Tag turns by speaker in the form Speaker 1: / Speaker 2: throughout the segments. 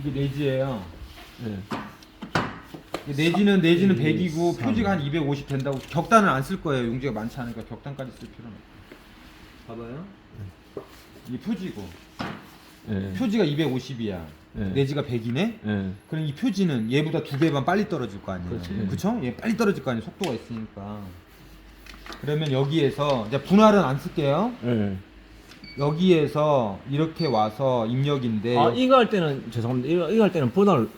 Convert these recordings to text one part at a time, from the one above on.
Speaker 1: 이게 내지예요.
Speaker 2: 예.
Speaker 1: 이게 내지는 내지는
Speaker 2: 이,
Speaker 1: 100이고
Speaker 2: 삼.
Speaker 1: 표지가 한 250 된다고 격단은 안쓸 거예요. 용지가 많지 않으니까 격단까지 쓸 필요는 없고. 봐봐요. 이게 표지고
Speaker 2: 예.
Speaker 1: 표지가 250이야.
Speaker 2: 예.
Speaker 1: 내지가 100이네.
Speaker 2: 예.
Speaker 1: 그럼 이 표지는 얘보다 두 배만 빨리 떨어질 거 아니에요.
Speaker 2: 그렇지.
Speaker 1: 그쵸? 얘 빨리 떨어질 거 아니에요. 속도가 있으니까. 그러면 여기에서 이제 분할은 안 쓸게요.
Speaker 2: 예.
Speaker 1: 여기에서 이렇게 와서 입력인데
Speaker 2: 아 이거 할 때는 죄송합니다. 이거, 이거 할 때는 분할을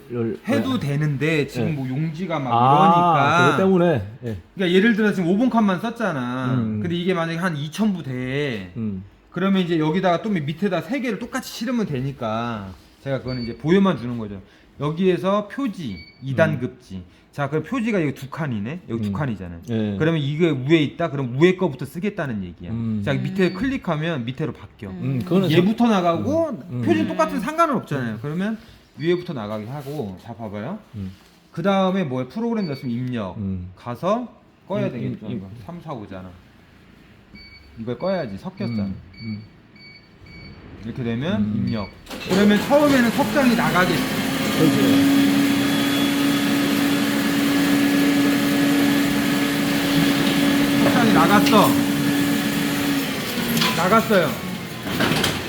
Speaker 1: 해도 되는데 지금
Speaker 2: 네.
Speaker 1: 뭐 용지가 막
Speaker 2: 아,
Speaker 1: 이러니까
Speaker 2: 그것 때문에. 예.
Speaker 1: 그러니까 예를 들어 지금 5번 칸만 썼잖아.
Speaker 2: 음.
Speaker 1: 근데 이게 만약에 한 2,000부 돼.
Speaker 2: 음.
Speaker 1: 그러면 이제 여기다가 또 밑에다 세 개를 똑같이 실으면 되니까 제가 그거는 이제 보여만 주는 거죠. 여기에서 표지 2단 급지. 자, 그럼 표지가 여기 두 칸이네. 여기 두
Speaker 2: 음.
Speaker 1: 칸이잖아요.
Speaker 2: 예.
Speaker 1: 그러면 이게 위에 있다. 그럼 위에 거부터 쓰겠다는 얘기야.
Speaker 2: 음.
Speaker 1: 자, 밑에 클릭하면 밑으로 바뀌어.
Speaker 2: 음, 그거는
Speaker 1: 얘부터 나가고
Speaker 2: 음.
Speaker 1: 표지 똑같은 상관은 없잖아요. 그러면 위에부터 나가게 하고 자 봐봐요.
Speaker 2: 음.
Speaker 1: 그 다음에 뭐에 프로그램 넣었으면 입력
Speaker 2: 음.
Speaker 1: 가서 꺼야
Speaker 2: 음,
Speaker 1: 되겠죠.
Speaker 2: 음,
Speaker 1: 이거 3, 4, 5잖아. 이걸 꺼야지 섞였잖아.
Speaker 2: 음. 음.
Speaker 1: 이렇게 되면
Speaker 2: 음.
Speaker 1: 입력. 그러면 처음에는 석장이 나가겠지. 석장이 나갔어. 나갔어요.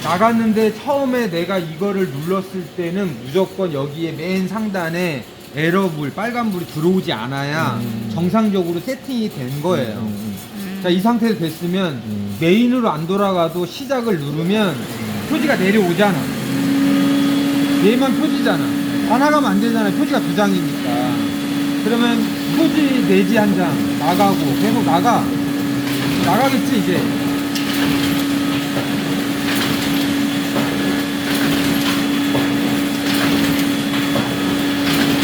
Speaker 1: 나갔는데 처음에 내가 이거를 눌렀을 때는 무조건 여기에 맨 상단에 에러불, 빨간불이 들어오지 않아야
Speaker 2: 음.
Speaker 1: 정상적으로 세팅이 된 거예요.
Speaker 2: 음,
Speaker 1: 자, 이 상태에서 됐으면
Speaker 2: 음.
Speaker 1: 메인으로 안 돌아가도 시작을 누르면 표지가 내려오잖아. 얘만 표지잖아. 다 나가면 안 되잖아. 표지가 두 장이니까. 그러면 표지 내지 한 장 나가고 계속 나가. 나가겠지, 이제.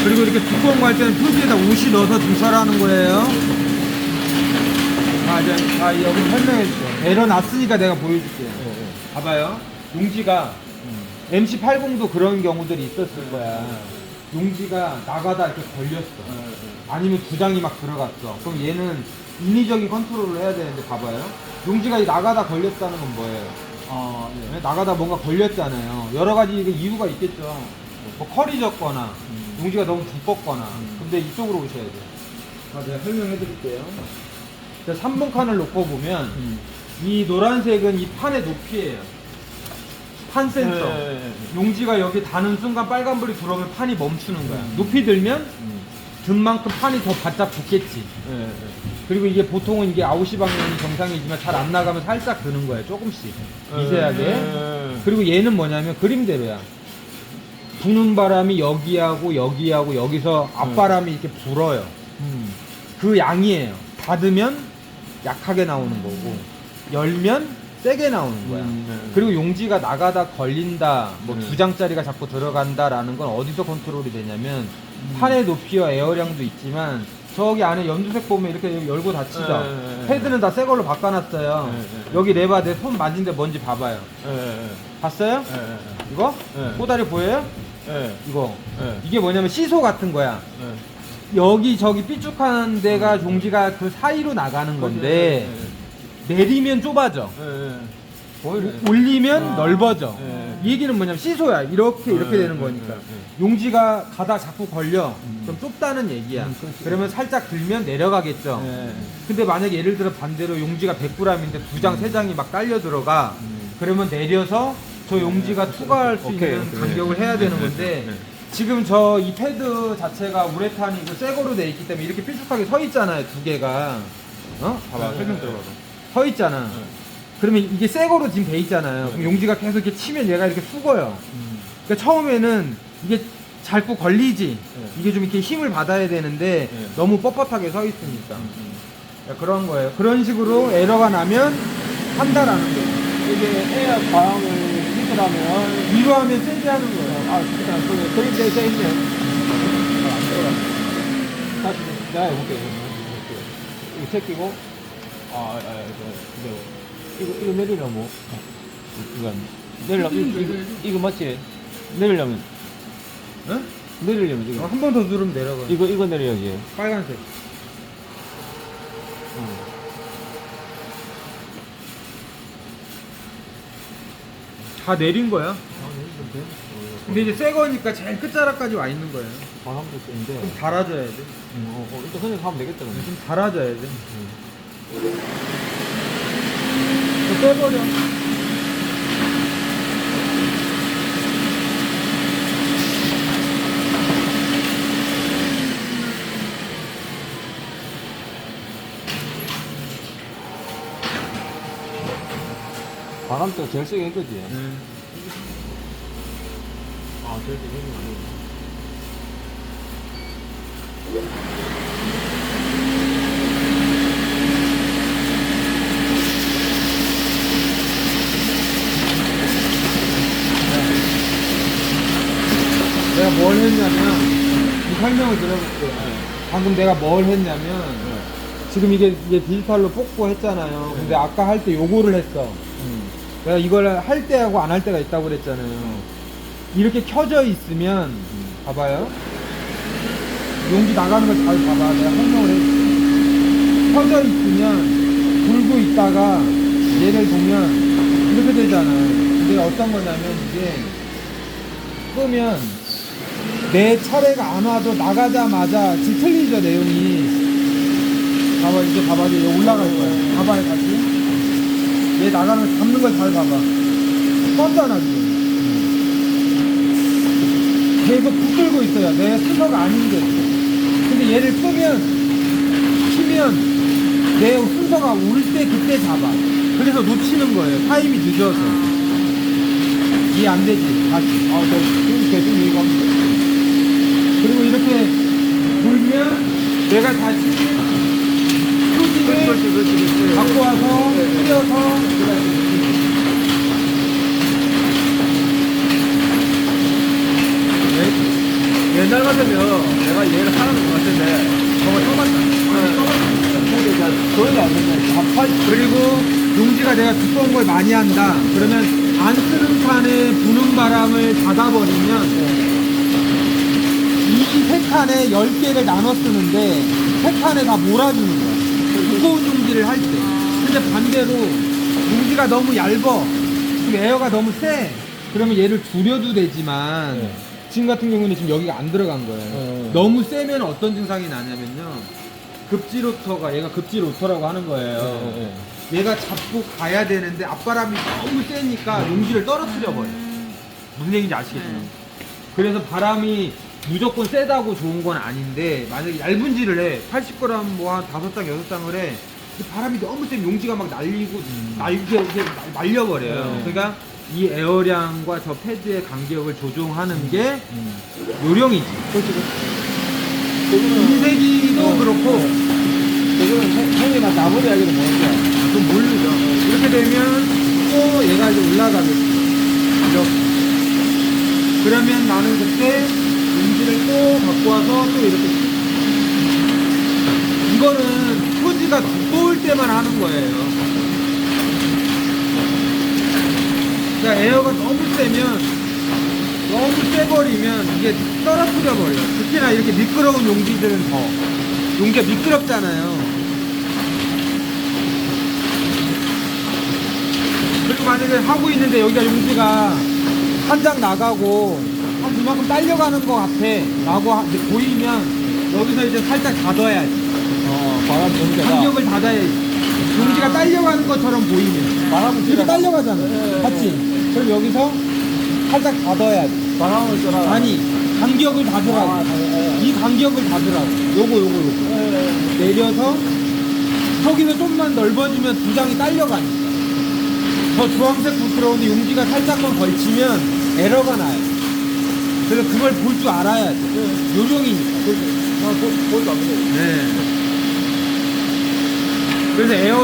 Speaker 1: 그리고 이렇게 두꺼운 거 할 때는 표지에다 옷이 넣어서 증설하는 거예요. 자, 이제, 자, 여기 설명해. 에러 났으니까 내가 보여줄게요. 봐봐요. 용지가 MC80도 그런 경우들이 있었을 거야. 용지가 나가다 이렇게 걸렸어. 아니면 두 장이 막 들어갔어. 그럼 얘는 인위적인 컨트롤을 해야 되는데 봐봐요. 용지가 이 나가다 걸렸다는 건 뭐예요?
Speaker 2: 아, 예.
Speaker 1: 네, 나가다 뭔가 걸렸잖아요. 여러 가지 이유가 있겠죠. 뭐 컬이 졌거나,
Speaker 2: 음.
Speaker 1: 용지가 너무 두껍거나.
Speaker 2: 음.
Speaker 1: 근데 이쪽으로 오셔야 돼요. 자, 제가 설명해 드릴게요. 자, 3번 칸을 놓고 보면,
Speaker 2: 음.
Speaker 1: 이 노란색은 이 판의 높이예요. 판 센서.
Speaker 2: 예, 예, 예.
Speaker 1: 용지가 여기 닿는 순간 빨간불이 들어오면 판이 멈추는 거야.
Speaker 2: 음.
Speaker 1: 높이 들면
Speaker 2: 음.
Speaker 1: 든 만큼 판이 더 바짝 붙겠지. 그리고 이게 보통은 이게 아웃시 방향이 정상이지만 잘 안 나가면 살짝 드는 거예요. 조금씩. 미세하게.
Speaker 2: 예.
Speaker 1: 그리고 얘는 뭐냐면 그림대로야. 부는 바람이 여기하고 여기하고 여기서 앞바람이 이렇게 불어요.
Speaker 2: 음.
Speaker 1: 그 양이에요. 닫으면 약하게 나오는 거고 열면 세게 나오는 거야.
Speaker 2: 음, 네.
Speaker 1: 그리고 용지가 나가다 걸린다, 뭐
Speaker 2: 네.
Speaker 1: 두 장짜리가 자꾸 들어간다라는 건 어디서 컨트롤이 되냐면
Speaker 2: 음.
Speaker 1: 판의 높이와 에어량도 있지만 저기 안에 연두색 보면 이렇게 열고 닫히죠.
Speaker 2: 네, 네, 네.
Speaker 1: 패드는 다 새 걸로 바꿔놨어요.
Speaker 2: 네, 네.
Speaker 1: 여기 레바 내 손 만진데 뭔지 봐봐요.
Speaker 2: 예, 예,
Speaker 1: 봤어요?
Speaker 2: 예, 예.
Speaker 1: 이거?
Speaker 2: 네.
Speaker 1: 꼬다리 보여요?
Speaker 2: 예.
Speaker 1: 이거.
Speaker 2: 예.
Speaker 1: 이게 뭐냐면 시소 같은 거야.
Speaker 2: 예.
Speaker 1: 여기 저기 삐쭉한 데가 용지가 그 사이로 나가는 건데 내리면 좁아져.
Speaker 2: 예, 예.
Speaker 1: 올리면
Speaker 2: 아.
Speaker 1: 넓어져.
Speaker 2: 예.
Speaker 1: 이 얘기는 뭐냐면 시소야. 이렇게 이렇게
Speaker 2: 예,
Speaker 1: 되는
Speaker 2: 예,
Speaker 1: 거니까.
Speaker 2: 예, 예.
Speaker 1: 용지가 가다 자꾸 걸려.
Speaker 2: 음.
Speaker 1: 그럼 좁다는 얘기야.
Speaker 2: 음.
Speaker 1: 그러면 살짝 들면 내려가겠죠.
Speaker 2: 예.
Speaker 1: 근데 만약에 예를 들어 반대로 용지가 100g인데 두 장, 세 장이 막 깔려 들어가.
Speaker 2: 음.
Speaker 1: 그러면 내려서 저 용지가 투과할 수
Speaker 2: 오케이,
Speaker 1: 있는
Speaker 2: 오케이.
Speaker 1: 간격을 해야 되는
Speaker 2: 네,
Speaker 1: 건데
Speaker 2: 네, 네.
Speaker 1: 지금 저 이 패드 자체가 우레탄이고 새 거로 돼 있기 때문에 이렇게 삐죽하게 서 있잖아요 두 개가 어? 봐봐
Speaker 2: 네,
Speaker 1: 설명
Speaker 2: 네,
Speaker 1: 들어봐봐 서 있잖아
Speaker 2: 네.
Speaker 1: 그러면 이게 새 거로 지금 돼 있잖아요
Speaker 2: 네.
Speaker 1: 그럼 용지가 계속 이렇게 치면 얘가 이렇게 숙어요
Speaker 2: 음.
Speaker 1: 그러니까 처음에는 이게 잘고 걸리지
Speaker 2: 네.
Speaker 1: 이게 좀 이렇게 힘을 받아야 되는데
Speaker 2: 네.
Speaker 1: 너무 뻣뻣하게 서 있으니까
Speaker 2: 음.
Speaker 1: 야, 그런 거예요 그런 식으로 에러가 나면 한다라는 거예요
Speaker 2: 이게 에어 과학을 믿으라면
Speaker 1: 위로 하면 세게 하는 거예요
Speaker 2: 아 진짜 그 그림 돼 있네. 다시 내가 해볼게. 해볼게. 이거 제끼고 아, 아, 아, 저, 이거 이거 내리려면 뭐 이거 내리려면 이거, 이거, 이거 맞지? 내리려면
Speaker 1: 응?
Speaker 2: 내리려면 지금
Speaker 1: 한 번 더 누르면 내려가
Speaker 2: 이거 이거 내려야지.
Speaker 1: 빨간색 다 내린 거야
Speaker 2: 아, 내리면 돼? 어.
Speaker 1: 근데 이제 새 거니까 제일 끝자락까지 와 있는 거예요.
Speaker 2: 바람도.
Speaker 1: 좀 달아줘야 돼.
Speaker 2: 음, 어, 어, 일단 선생님 가면 되겠다. 그럼.
Speaker 1: 좀 달아줘야 돼. 또 빼버려.
Speaker 2: 바람대가 제일 세게 했거지.
Speaker 1: 음.
Speaker 2: 아, 제일 세게 했네.
Speaker 1: 내가 뭘 했냐면 이 설명을 들어볼게요. 방금 내가 뭘 했냐면 지금 이게 이게 디지털로 뽑고 했잖아요. 근데 아까 할 때 요거를 했어.
Speaker 2: 음.
Speaker 1: 내가 이걸 할 때하고 안 할 때가 있다고 그랬잖아요. 이렇게 켜져 있으면 봐봐요. 용지 나가는 걸 잘 봐봐. 내가 설명을 해. 켜져 있으면 불고 있다가 얘를 보면 이렇게 되잖아요. 근데 어떤 거냐면 이게 끄면 내 차례가 안 와도 나가자마자 지금 틀리죠 내용이. 봐봐 이제 봐봐 이제 올라갈 거야. 봐봐요 다시. 얘 나가는 잡는 걸 잘 봐봐. 떴잖아 지금. 계속 붙들고 있어요. 내 순서가 아닌데. 근데 얘를 끄면 키면 내 순서가 올 때 그때 잡아. 그래서 놓치는 거예요. 타임이 늦어서. 이해 안 되지. 다시.
Speaker 2: 아, 저 지금 계속 얘기합니다.
Speaker 1: 그리고 이렇게 돌면 내가 다시 표지를 갖고 와서 뿌려서
Speaker 2: 옛날 같으면 내가 얘를 하는 것 같은데, 정말 처음 소리가 안 된다.
Speaker 1: 아파- 그리고 용지가 내가 두꺼운 걸 많이 한다. 그러면 안 쓰는 칸에 부는 바람을 닫아버리면 이세 칸에 10개를 나눠 쓰는데 세 칸에 다 몰아주는 거야. 두꺼운 용지를 할 때. 근데 반대로 용지가 너무 얇어 지금 에어가 너무 세. 그러면 얘를 줄여도 되지만
Speaker 2: 네.
Speaker 1: 지금 같은 경우는 지금 여기가 안 들어간 거예요.
Speaker 2: 네.
Speaker 1: 너무 세면 어떤 증상이 나냐면요. 급지 로터가 얘가 급지 로터라고 하는 거예요. 얘가 잡고 가야 되는데 앞바람이 너무 세니까 용지를 떨어뜨려 버려. 무슨 얘기인지 아시겠죠? 그래서 바람이 무조건 세다고 좋은 건 아닌데 만약에 얇은 지를 해 80g 뭐 한 다섯 장 여섯 장을 해 근데 바람이 너무 세면 용지가 막 날리고 날게 이렇게 날- 말려버려요.
Speaker 2: 네.
Speaker 1: 그러니까 이 에어량과 저 패드의 간격을 조정하는 게
Speaker 2: 음.
Speaker 1: 요령이지.
Speaker 2: 그거는,
Speaker 1: 인쇄기도
Speaker 2: 어.
Speaker 1: 그렇고
Speaker 2: 형- 형이나 나머지 이야기는 뭐냐.
Speaker 1: 좀 모르죠. 이렇게 되면 또 얘가 이제 올라가겠지. 그러면 나는 그때 인지를 또 갖고 와서 또 이렇게. 이거는 표지가 두꺼울 때만 하는 거예요. 그러니까 에어가 너무 세면 너무 세버리면 이게 떨어뜨려 버려요. 특히나 이렇게 미끄러운 용기들은 더. 용기가 미끄럽잖아요. 그리고 만약에 하고 있는데 여기가 용지가 한 장 나가고 한 이만큼 딸려가는 것 같아 라고 하- 이제 보이면 여기서 이제 살짝 닫아야지
Speaker 2: 어, 바람 전개가.
Speaker 1: 간격을 닫아야지 용지가 딸려가는 것처럼 보이면
Speaker 2: 바람을
Speaker 1: 이렇게
Speaker 2: 쐬라.
Speaker 1: 딸려가잖아
Speaker 2: 네.
Speaker 1: 맞지? 그럼 여기서 살짝 닫아야지
Speaker 2: 바람을 쏘라.
Speaker 1: 아니 간격을 닫으라고
Speaker 2: 아, 네.
Speaker 1: 이 간격을 닫으라고 요거 요거 요거 내려서 저기서 좀만 넓어지면 두 장이 딸려가니까 저 주황색 부스러운데 용지가 살짝만 걸치면 에러가 나요 그래서 그걸 볼 줄 알아야 돼 요령이니까
Speaker 2: 나 보, 보도 안 돼.
Speaker 1: 네. 그래서 에어